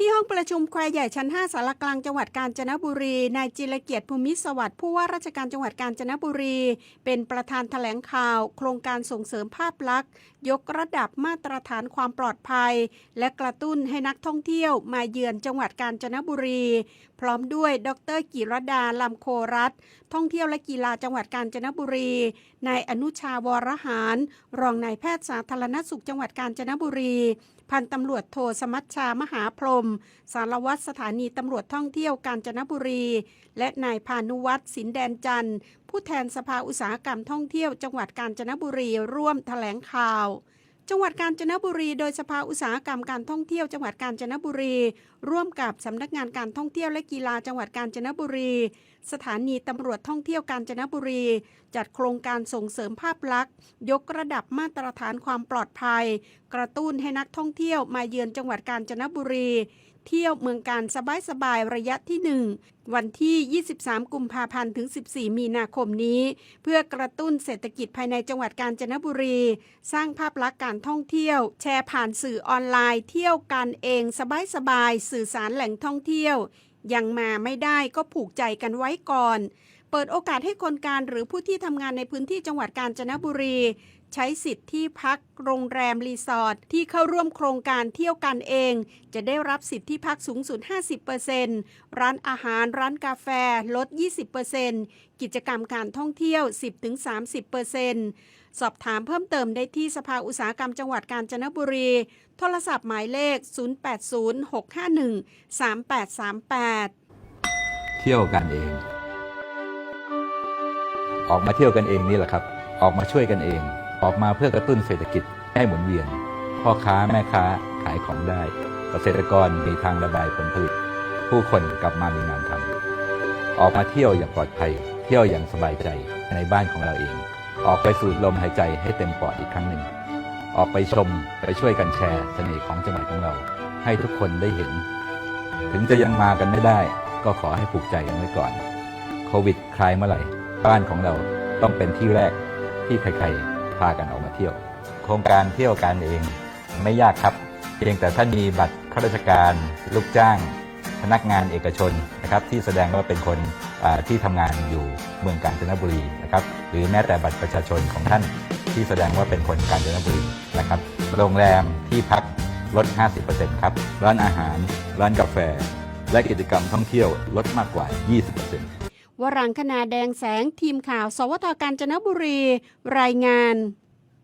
ที่ห้องประชุมแควใหญ่ชั้น 5 สารกลางจังหวัดกาญจนบุรี นายจิรเกียรติภูมิสวัสดิ์ผู้ว่าราชการจังหวัดกาญจนบุรี เป็นประธานแถลงข่าว โครงการส่งเสริมภาพลักษณ์ ยกระดับมาตรฐานความปลอดภัย และกระตุ้นให้นักท่องเที่ยวมาเยือนจังหวัดกาญจนบุรี พร้อมด้วย ดรกิรดาลำโครัตท่องเที่ยวและกีฬาจังหวัดกาญจนบุรี นายอนุชาวรหาร รองนายแพทย์สาธารณสุขจังหวัดกาญจนบุรี พันตำรวจโทสมัชชามหาพรหม สารวัตรสถานีตำรวจท่องเที่ยวกาญจนบุรี และนายพานุวัตรสินแดนจันทร์ ผู้แทนสภาอุตสาหกรรมท่องเที่ยวจังหวัดกาญจนบุรีร่วมแถลงข่าว จังหวัดกาญจนบุรี โดยสภาอุตสาหกรรมการท่องเที่ยวจังหวัดกาญจนบุรี ร่วมกับสำนักงานการท่องเที่ยวและกีฬาจังหวัดกาญจนบุรี สถานีตำรวจท่องเที่ยวกาญจนบุรี จัดโครงการส่งเสริมภาพลักษณ์ ยกระดับมาตรฐานความปลอดภัย กระตุ้นให้นักท่องเที่ยวมาเยือนจังหวัดกาญจนบุรี เที่ยวเมืองการสบายๆระยะที่ 1 วันที่ 23 กุมภาพันธ์ถึง 14 มีนาคมนี้ เพื่อกระตุ้นเศรษฐกิจภายในจังหวัดกาญจนบุรี สร้างภาพลักษณ์การท่องเที่ยว แชร์ผ่านสื่อออนไลน์ เที่ยวกันเองสบายๆสื่อสารแหล่งท่องเที่ยว ยังมาไม่ได้ก็ผูกใจกันไว้ก่อน เปิดโอกาสให้คนการหรือผู้ที่ทำงานในพื้นที่จังหวัดกาญจนบุรี ใช้สิทธิ์ที่พักโรงแรมรีสอร์ทที่เข้าร่วมโครงการเที่ยวกันเอง จะได้รับสิทธิที่พักสูงสุด 50%ร้านอาหารร้านกาแฟลด 20%กิจกรรมการท่องเที่ยว 10-30%สอบถามเพิ่มเติมได้ที่สภาอุตสาหกรรมจังหวัดกาญจนบุรี โทรศัพท์หมายเลข 0806513838 เที่ยวกันเอง ออกมาเที่ยวกันเองนี่แหละครับ ออกมาช่วยกันเอง ออกมาเพื่อกระตุ้นเศรษฐกิจให้หมุนเวียน พ่อค้าแม่ค้าขายของได้ เกษตรกรมีทางระบายผลผลิต ผู้คนกลับมามีงานทำออกมาเที่ยวอย่างปลอดภัย เที่ยวอย่างสบายใจในบ้านของเราเอง ออกไปสูดลมหายใจให้เต็มปอดอีกครั้งหนึ่ง ออกไปชมไปช่วยกันแชร์เสน่ห์ของจังหวัดของเรา ให้ทุกคนได้เห็น ถึงจะยังมากันไม่ได้ ก็ขอให้ผูกใจกันไว้ก่อน โควิดคลายเมื่อไหร่ บ้านของเราต้องเป็นที่แรกที่ใครๆพากันออกมาเที่ยว โครงการเที่ยวกันเองไม่ยากครับ เพียงแต่ท่านมีบัตรข้าราชการ ลูกจ้าง พนักงานเอกชนนะครับที่แสดงว่าเป็นคนที่ทำงานอยู่เมืองกาญจนบุรีนะครับหรือแม้แต่บัตรประชาชนของท่านที่แสดงว่าเป็นคนกาญจนบุรีนะครับโรงแรมที่พักลด 50%ครับ ร้านอาหาร ร้านกาแฟ และกิจกรรมท่องเที่ยวลดมากกว่า 20% วรังคณาแดงแสงทีมข่าว สวทการจนบุรี รายงาน